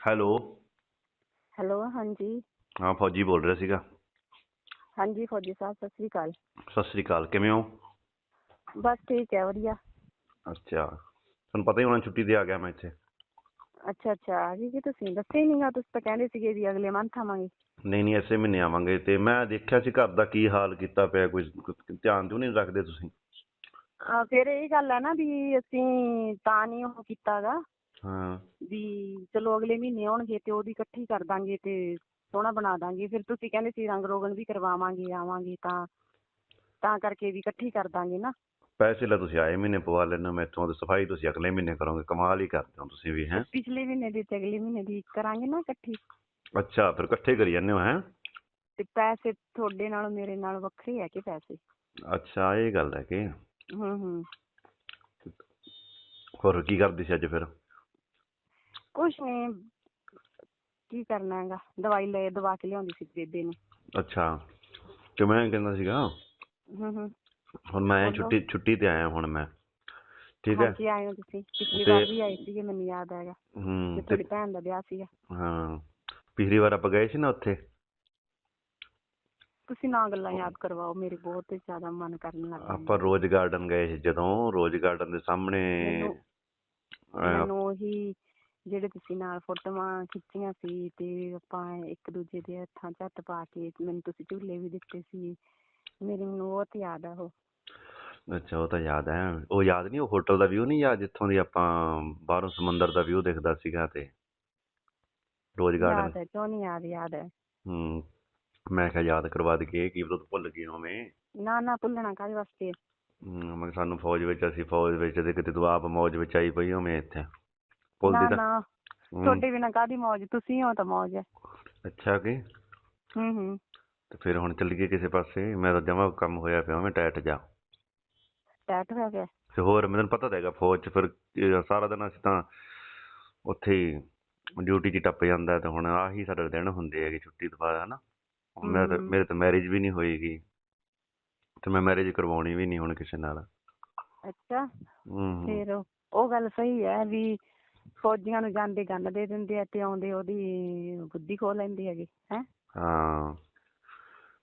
Hello. Hello ਹਾਂਜੀ। ਹਾਂ ਫੌਜੀ ਬੋਲ ਰਿਹਾ ਸੀਗਾ। ਹਾਂਜੀ ਫੌਜੀ ਸਾਹਿਬ ਸਤਿ ਸ੍ਰੀ ਅਕਾਲ। ਸਤਿ ਸ੍ਰੀ ਅਕਾਲ ਕਿਵੇਂ ਹੋ? ਬਸ ਠੀਕ ਹੈ ਵਧੀਆ। ਅੱਛਾ ਤੁਹਾਨੂੰ ਪਤਾ ਹੀ ਹੋਣਾ ਛੁੱਟੀ ਤੇ ਆ ਗਿਆ ਮੈਂ ਇੱਥੇ। ਅੱਛਾ ਅੱਛਾ ਆ ਜੀ ਤੁਸੀਂ? ਦੱਸੇ ਨਹੀਂਗਾ ਤੁਸੀਂ ਤਾਂ ਕਹਿੰਦੇ ਸੀਗੇ ਵੀ ਅਗਲੇ ਮੰਥ ਆਵਾਂਗੇ। ਨਹੀਂ ਨਹੀਂ ਐਸੇ ਮਹੀਨੇ ਆਵਾਂਗੇ ਤੇ ਮੈਂ ਦੇਖਿਆ ਸੀ ਘਰ ਦਾ ਕੀ ਹਾਲ ਕੀਤਾ ਪਿਆ ਕੋਈ ਧਿਆਨ ਕਿਉਂ ਨਹੀਂ ਰੱਖਦੇ ਤੁਸੀਂ? ਆ ਫਿਰ ਇਹ ਗੱਲ ਹੈ ਨਾ ਵੀ ਅਸੀਂ ਤਾਂ ਨਹੀਂ ਉਹ ਕੀਤਾਗਾ ਹਾਂ। ਵੀ ਚਲੋ ਅਗਲੇ ਮਹੀਨੇ ਆਉਣਗੇ ਤੇ ਉਹਦੀ ਇਕੱਠੀ ਕਰ ਦਾਂਗੇ ਤੇ ਸੋਹਣਾ ਬਣਾ ਦਾਂਗੇ। ਫਿਰ ਤੁਸੀਂ ਕਹਿੰਦੇ ਸੀ ਰੰਗ ਰੋਗਨ ਵੀ ਕਰਵਾਵਾਂਗੇ ਆਵਾਂਗੇ ਤਾਂ ਤਾਂ ਕਰਕੇ ਵੀ ਇਕੱਠੀ ਕਰ ਦਾਂਗੇ ਨਾ। ਪੈਸੇ ਲੈ ਤੁਸੀਂ ਆਏ ਮਹੀਨੇ ਪਵਾ ਲੈਣਾ ਮੈਥੋਂ ਤੇ ਸਫ਼ਾਈ ਤੁਸੀਂ ਅਗਲੇ ਮਹੀਨੇ ਕਰੋਗੇ ਕਮਾਲ ਹੀ ਕਰਦੇ ਹੋ ਤੁਸੀਂ ਵੀ ਹੈ। ਪਿਛਲੇ ਮਹੀਨੇ ਦੀ ਤੇ ਅਗਲੇ ਮਹੀਨੇ ਦੀ ਕਰਾਂਗੇ ਨਾ ਇਕੱਠੀ। ਅੱਛਾ ਫਿਰ ਇਕੱਠੇ ਕਰੀ ਜਾਂਦੇ ਹੋ ਹੈ? ਤੇ ਪੈਸੇ ਤੁਹਾਡੇ ਨਾਲ ਮੇਰੇ ਨਾਲ ਵੱਖਰੇ ਹੈ ਕਿ ਪੈਸੇ? ਅੱਛਾ ਇਹ ਗੱਲ ਹੈ ਕਿ ਹੂੰ ਹੂੰ। ਹੋਰ ਕੀ ਕਰਦੀ ਸੀ ਅੱਜ ਫਿਰ? ਕੁਛ ਨਹੀਂ ਕੀ ਕਰਨਾ ਹੈਗਾ? ਦਵਾਈ ਲੈ ਦਵਾ ਕੇ ਲਿਆਉਂਦੀ ਸੀ ਬੇਬੇ ਨੂੰ। ਅੱਛਾ। ਤੇ ਮੈਂ ਕਹਿੰਦਾ ਸੀਗਾ ਹੂੰ ਹੂੰ। ਹੁਣ ਮੈਂ ਬੋਲੋ। ਛੁੱਟੀ ਛੁੱਟੀ ਤੇ ਆਇਆ ਹੁਣ ਮੈਂ। ਠੀਕ ਹੈ। ਹਾਂਜੀ ਆਏ ਹੋ ਤੁਸੀਂ। ਪਿਛਲੀ ਤੇ- ਵਾਰ ਵੀ ਆਏ ਸੀਗੇ ਮੈਨੂੰ ਯਾਦ ਹੈਗਾ। ਹੂੰ ਤੇ ਤੇ ਤੁਹਾਡੀ ਭੈਣ ਦਾ ਵਿਆਹ ਸੀਗਾ। ਹਾਂ। ਪਿਛਲੀ ਵਾਰ ਆਪਾਂ ਗਏ ਸੀ ਨਾ ਉੱਥੇ? ਤੁਸੀਂ ਨਾ ਗੱਲਾਂ ਯਾਦ ਕਰਵਾਓ ਮੇਰੇ ਬਹੁਤ ਜ਼ਿਆਦਾ ਮਨ ਕਰਨ ਲੱਗ ਆਪਾਂ ਰੋਜ਼ ਗਾਰਡਨ ਗਏ ਸੀ ਜਦੋਂ ਰੋਜ਼ ਗਾਰਡਨ ਦੇ ਸਾਹਮਣੇ। ਮੈਨੂੰ- ਅਹ, ਮੈਨੂੰ ਉਹੀ ਜਿਹੜੇ ਤੁਸੀਂ ਨਾਲ ਫੋਟੋਆਂ ਖਿੱਚੀਆਂ ਸੀ ਤੇ ਆਪਾਂ ਇੱਕ ਦੂਜੇ ਦੇ ਹੱਥਾਂ 'ਚ ਹੱਥ ਪਾ ਕੇ ਮੈਨੂੰ ਤੁਸੀਂ ਝੂਲੇ ਵੀ ਦਿੱਤੇ ਸੀ ਮੇਰੀ ਮੈਨੂੰ ਬਹੁਤ ਯਾਦ ਆ ਉਹ। ਅੱਛਾ ਉਹ ਤਾਂ ਯਾਦ ਹੈ ਉਹ ਯਾਦ ਨਹੀਂ ਉਹ ਹੋਟਲ ਦਾ ਵਿਊ ਨਹੀਂ ਯਾਦ ਜਿੱਥੋਂ ਦੀ ਆਪਾਂ ਬਾਹਰੋਂ ਸਮੁੰਦਰ ਦਾ ਵਿਊ ਦਿਖਦਾ ਸੀਗਾ ਤੇ ਰੋਜ਼ ਯਾਦ ਗਾਰਡਨ ਹੈ ਕਿਉਂ ਨਹੀਂ ਯਾਦ ਯਾਦ ਹੈ। ਹੂੰ ਮੈਂ ਕਿਹਾ ਯਾਦ ਕਰਵਾ ਦਈਏ ਕੀ ਪਤਾ ਤੂੰ ਭੁੱਲ ਗਈ ਹੋਵੇਂ। ਨਾ ਨਾ ਭੁੱਲਣਾ ਕਾਹਦੇ ਵਾਸਤੇ? ਹੂੰ, ਮੈਂ ਕਿਹਾ ਸਾਨੂੰ ਫੌਜ ਵਿੱਚ ਅਸੀਂ ਫੌਜ ਵਿੱਚ ਤੇ ਕਿਤੇ ਤੂੰ ਆਪ ਮੌਜ ਵਿੱਚ ਆਈ ਪਈ ਹੋਵੇਂ ਇੱਥੇ। ਨਾ ਤਾਂ। ਨਾ। ਹੂੰ, ਤੁਹਾਡੇ ਬਿਨਾਂ ਕਾਹਦੀ ਮੌਜ ਤੁਸੀਂ ਹੋ ਤਾਂ ਮੌਜ ਹੈ। ਅੱਛਾ ਕਿ? ਹੂੰ ਹੂੰ। ਤੇ ਫਿਰ ਹੁਣ ਚੱਲੀਏ ਕਿਸੇ ਪਾਸੇ ਮੈਂ ਤਾਂ ਜਮਾ ਕੰਮ ਹੋਇਆ ਪਿਆ ਮੈਂ ਟੈਟ ਜਾ। ਟੈਟ ਹੋਇਆ ਪਿਆ? ਤੇ ਹੋਰ ਮੈਨੂੰ ਪਤਾ ਤਾਂ ਹੈਗਾ ਫੌਜ ਚ ਫਿਰ ਇਹ ਸਾਰਾ ਦਿਨ ਅਸੀਂ ਤਾਂ ਉੱਥੇ ਹੀ ਡਿਊਟੀ 'ਚ ਟੱਪ ਜਾਂਦਾ ਤੇ ਹੁਣ ਆਹੀ ਸਾਡੇ ਦਿਨ ਹੁੰਦੇ ਹੈਗੇ ਛੁੱਟੀ ਤੋਂ ਬਾਅਦ ਹਨਾ। ਹੁਣ ਮੈਂ ਤਾਂ ਹਮ। ਮੇਰੇ ਤਾਂ ਮੈਰਿਜ ਵੀ ਨਹੀਂ ਹੋਏਗੀ ਤੇ ਮੈਂ ਮੈਰਿਜ ਕਰਵਾਉਣੀ ਵੀ ਨਹੀਂ ਹੁਣ ਕਿਸੇ ਨਾਲ। ਅੱਛਾ। ਹੂੰ। ਫਿਰ ਉਹ ਗੱਲ ਸਹੀ ਹੈ ਵੀ ਫੌਜੀਆਂ ਨੂੰ ਜਾਂਦੇ ਗੰਨ ਦੇ ਦਿੰਦੇ ਆ ਤੇ ਆਉਂਦੇ ਉਹਦੀ ਬੁੱਧੀ ਖੋ ਲੈਂਦੇ ਹੈਗੇ ਹੈ? ਹਾਂ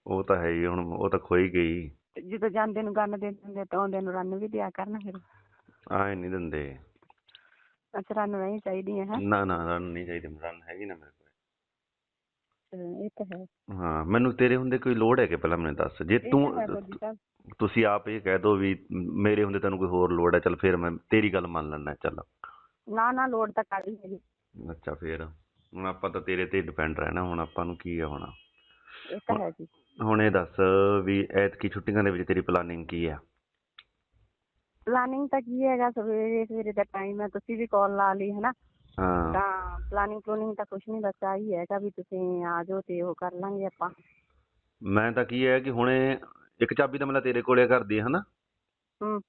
ਉਹ ਤਾਂ ਹੈ ਹੀ ਹੁਣ ਉਹ ਤਾਂ ਖੋਈ ਗਈ। ਜਦੋਂ ਜਾਂਦੇ ਨੂੰ ਗੰਨ ਦੇ ਦਿੰਦੇ ਤਾਂ ਆਉਂਦੇ ਨੂੰ ਰੰਨ ਵੀ ਦਿਆ ਕਰਨ ਫਿਰ। ਆਏ ਨਹੀਂ ਦਿੰਦੇ। ਅੱਛਾ ਰੰਨ ਨਹੀਂ ਚਾਹੀਦੀ ਹੈ ਹੈਂ? ਨਾ ਨਾ ਰਨ ਨਹੀਂ ਚਾਹੀਦੀ ਰਨ ਹੈਗੀ ਨਾ ਮੇਰੇ ਕੋਲ। ਇਹ ਤਾਂ ਹੈ। ਹਾਂ ਮੈਨੂੰ ਤੇਰੇ ਹੁੰਦੇ ਕੋਈ ਲੋੜ ਹੈ ਕਿ ਪਹਿਲਾਂ ਮੈਨੂੰ ਦੱਸ। ਜੇ ਤਾਂ ਤੁਸੀਂ ਆਪ ਇਹ ਕਹਿ ਦੋ ਵੀ ਮੇਰੇ ਹੁੰਦੇ ਤੈਨੂੰ ਕੋਈ ਹੋਰ ਲੋੜ ਹੈ ਚਲ ਫਿਰ ਮੈਂ ਤੇਰੀ ਗੱਲ ਮੰਨ ਲੈਣਾ ਚੱਲ। ਨਾ ਨਾ ਲੋੜ ਤਾਂ ਕਾਹਦੀ ਹੈਗੀ। ਅੱਛਾ ਫਿਰ ਹੁਣ ਆਪਾਂ ਤਾਂ ਤੇਰੇ ਤੇ ਡਿਪੈਂਡ ਰਹਿਣਾ ਹੁਣ ਆਪਾਂ ਨੂੰ ਕੀ ਆ ਹੋਣਾ? ਇਹ ਤਾਂ ਹੈ ਜੀ। ਹੁਣ ਇਹ ਦੱਸ ਵੀ ਐਤਕੀ ਛੁੱਟੀਆਂ ਦੇ ਵਿੱਚ ਤੇਰੀ ਪਲਾਨਿੰਗ ਕੀ ਆ? ਪਲਾਨਿੰਗ ਤਾਂ ਕੀ ਹੈਗਾ ਸਵੇਰੇ ਸਵੇਰੇ ਦਾ ਟਾਈਮ ਹੈ ਤੁਸੀਂ ਵੀ ਕਾਲ ਲਾ ਲਈ ਹੈ ਨਾ ਹਾਂ। ਤਾਂ ਪਲਾਨਿੰਗ ਪਲੂਨਿੰਗ ਤਾਂ ਕੁਛ ਨਹੀਂ ਬਸ ਆਹੀ ਹੈਗਾ ਵੀ ਤੁਸੀਂ ਆ ਜਾਓ ਤੇ ਉਹ ਕਰ ਲਾਂਗੇ ਆਪਾਂ। ਮੈਂ ਤਾਂ ਕੀ ਹੈ ਕਿ ਹੁਣੇ ਇੱਕ ਚਾਬੀ ਤਾਂ ਮੇਰਾ ਤੇਰੇ ਕੋਲੇ ਕਰਦੀ ਹੈ ਹਨਾ? ਹੂੰ।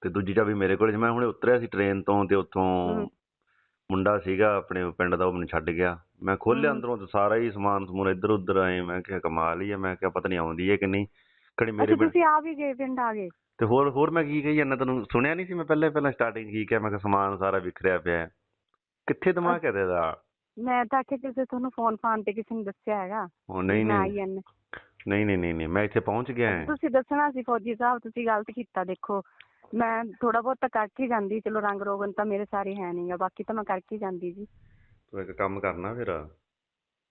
ਤੇ ਦੂਜੀ ਚਾਬੀ ਮੇਰੇ ਕੋਲੇ ਸੀ। ਮੈਂ ਹੁਣੇ ਉਤਰਿਆ ਸੀ ਟ੍ਰੇਨ ਤੋਂ ਤੇ ਉੱਥੋਂ। ਮੁੰਡਾ ਸੀਗਾ ਆਪਣੇ ਪਿੰਡ ਦਾ ਉਹ ਮੈਨੂੰ ਛੱਡ ਗਿਆ। ਮੈਂ ਖੋਲਿਆ। ਅੰਦਰੋਂ ਤੇ ਸਾਰਾ ਹੀ ਸਮਾਨ ਸਮੂਨ ਇੱਧਰ ਉੱਧਰ ਆਏ। ਮੈਂ ਕਿਹਾ ਕਮਾਲ ਹੀ ਹੈ ਮੈਂ ਕਿਹਾ ਪਤਾ ਨਹੀਂ ਆਉਂਦੀ ਹੈ ਕਿ ਨਹੀਂ। ਕੜੀ ਮੇਰੇ ਤੁਸੀਂ ਆ ਵੀ ਗਏ ਪਿੰਡ ਆ ਗਏ? ਤੇ ਹੋਰ ਹੋਰ ਮੈਂ ਕੀ ਕਹੀ ਜਾਂਦਾ? ਤੈਨੂੰ ਸੁਣਿਆ ਨਹੀਂ ਸੀ ਮੈਂ ਪਹਿਲੇ ਪਹਿਲਾਂ ਸਟਾਰਟਿੰਗ ਕੀ ਕਿਹਾ? ਮੈਂ ਕਿਹਾ ਸਮਾਨ ਸਾਰਾ ਵਿਖਰਿਆ ਪਿਆ। ਕਿੱਥੇ ਦਿਮਾਗ ਹੈ ਤੇਰਾ? ਮੈਂ ਤਾਂ ਕਿ ਕਿਸੇ ਤੁਹਾਨੂੰ ਫੋਨ ਫਾਨ ਤੇ ਕਿਸੇ ਨੂੰ ਦੱਸਿਆ ਹੈਗਾ। ਉਹ ਨਹੀਂ ਨਹੀਂ। ਨਹੀਂ ਨਹੀਂ ਨਹੀਂ ਮੈਂ ਇੱਥੇ ਪਹੁੰਚ ਗਿਆ ਹਾਂ। ਤੁਸੀਂ ਦੱਸਣਾ ਸੀ ਫੌਜੀ ਸਾਹਿਬ ਤੁਸੀਂ ਗਲਤ ਕੀਤਾ ਦੇਖੋ। ਮੈਂ ਥੋੜਾ ਬਹੁਤ ਤਾਂ ਕਰਕੇ ਜਾਂਦੀ ਚਲੋ ਰੰਗ ਰੋਗਨ ਤਾਂ ਮੇਰੇ ਸਾਰੇ ਹੈ ਨਹੀਂਗਾ ਬਾਕੀ ਤਾਂ ਮੈਂ ਕਰਕੇ ਜਾਂਦੀ ਜੀ। ਤੂੰ ਇੱਕ ਕੰਮ ਕਰਨਾ ਫਿਰ।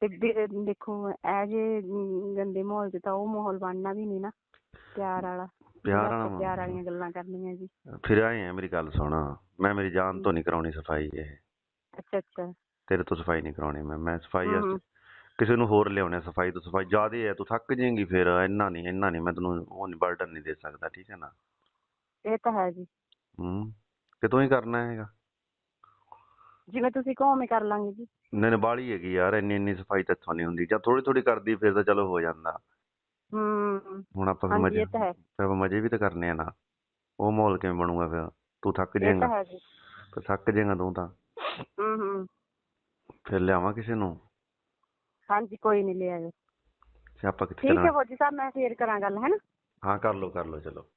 ਤੇ ਦੇ- ਦੇਖੋ ਐ ਜੇ ਮ, ਗੰਦੇ ਮਾਹੌਲ 'ਚ ਤਾਂ ਉਹ ਮਾਹੌਲ ਬਣਨਾ ਵੀ ਨਹੀਂ ਨਾ ਪਿਆਰ ਵਾਲਾ। ਪਿਆਰ ਬਸ ਵਾਲਾ ਪਿਆਰ ਵਾਲੀਆਂ ਗੱਲਾਂ ਕਰਨੀਆਂ ਜੀ। ਫਿਰ ਆਏ ਆ ਮੇਰੀ ਗੱਲ ਸੁਣ। ਮੈਂ ਮੇਰੀ ਜਾਨ ਤੋਂ ਨਹੀਂ ਕਰਾਉਣੀ ਸਫ਼ਾਈ ਇਹ। ਅੱਛਾ ਅੱਛਾ। ਤੇਰੇ ਤੋਂ ਸਫ਼ਾਈ ਨਹੀਂ ਕਰਾਉਣੀ ਮੈਂ। ਮੈਂ ਸਫ਼ਾਈ ਹਮ, ਵਾਸਤੇ ਕਿਸੇ ਨੂੰ ਹੋਰ ਲਿਆਉਣਾ ਸਫ਼ਾਈ ਤੋਂ। ਸਫ਼ਾਈ ਜ਼ਿਆਦੇ ਹੈ ਤੂੰ ਥੱਕ ਜਾਏਂਗੀ ਫਿਰ। ਇੰਨਾ ਨਹੀਂ ਇੰਨਾ ਨਹੀਂ ਮੈਂ ਤੈਨੂੰ ਉਹ ਨਹੀਂ ਬਰਡਨ ਨਹੀਂ ਦੇ ਸਕਦਾ ਠੀਕ ਹੈ ਨਾ? ਇਹ ਤਾਂ ਹੈ ਜੀ। ਹੂੰ ਕਿ ਤੂੰ ਹੀ ਕਰਨਾ ਹੈਗਾ। ਜਿਵੇਂ ਤੁਸੀਂ ਕਹੋ ਮੈਂ ਕਰ ਲਾਂਗੀ ਜੀ। ਨਹੀਂ ਨਹੀਂ ਬਾਹਲੀ ਹੈਗੀ ਯਾਰ ਇੰਨੀ ਇੰਨੀ ਸਫ਼ਾਈ ਤਾਂ ਇੱਥੋਂ ਨਹੀਂ ਹੁੰਦੀ। ਜਾਂ ਥੋੜੀ ਥੋੜੀ ਕਰਦੀ ਫਿਰ ਤਾਂ ਚਲੋ ਹੋ ਜਾਂਦਾ। ਹੂੰ ਹੁਣ ਆਪਾਂ ਫਿਰ ਹਾਂਜੀ ਮਜ਼ੇ ਇਹ ਤਾਂ ਹੈ। ਫਿਰ ਆਪਾਂ ਮਜ਼ੇ ਵੀ ਤਾਂ ਕਰਨੇ ਆ ਨਾ। ਉਹ ਮਾਹੌਲ ਕਿਵੇਂ ਬਣੂਗਾ ਫਿਰ? ਤੂੰ ਥੱਕ ਇਹ ਤਾਂ ਜਾਏਂਗਾ। ਹੈ ਜੀ। ਫਿਰ ਥੱਕ ਜਾਏਂਗਾ ਤੂੰ ਤਾਂ। ਹੂੰ ਹੂੰ। ਫਿਰ ਲਿਆਵਾਂ ਕਿਸੇ ਨੂੰ? ਹਾਂਜੀ ਕੋਈ ਨਹੀਂ ਲੈ ਆਇਓ ਸਿਆਪਾ ਕਿੱਥੇ ਠੀਕ ਹੈ ਕਰਨਾ ਫੌਜੀ ਸਾਹਿਬ ਮੈਂ ਫੇਰ ਕਰਾਂ ਗੱਲ ਹੈ ਨਾ? ਹਾਂ ਕਰ ਲਓ ਕਰ ਲਓ ਚਲੋ।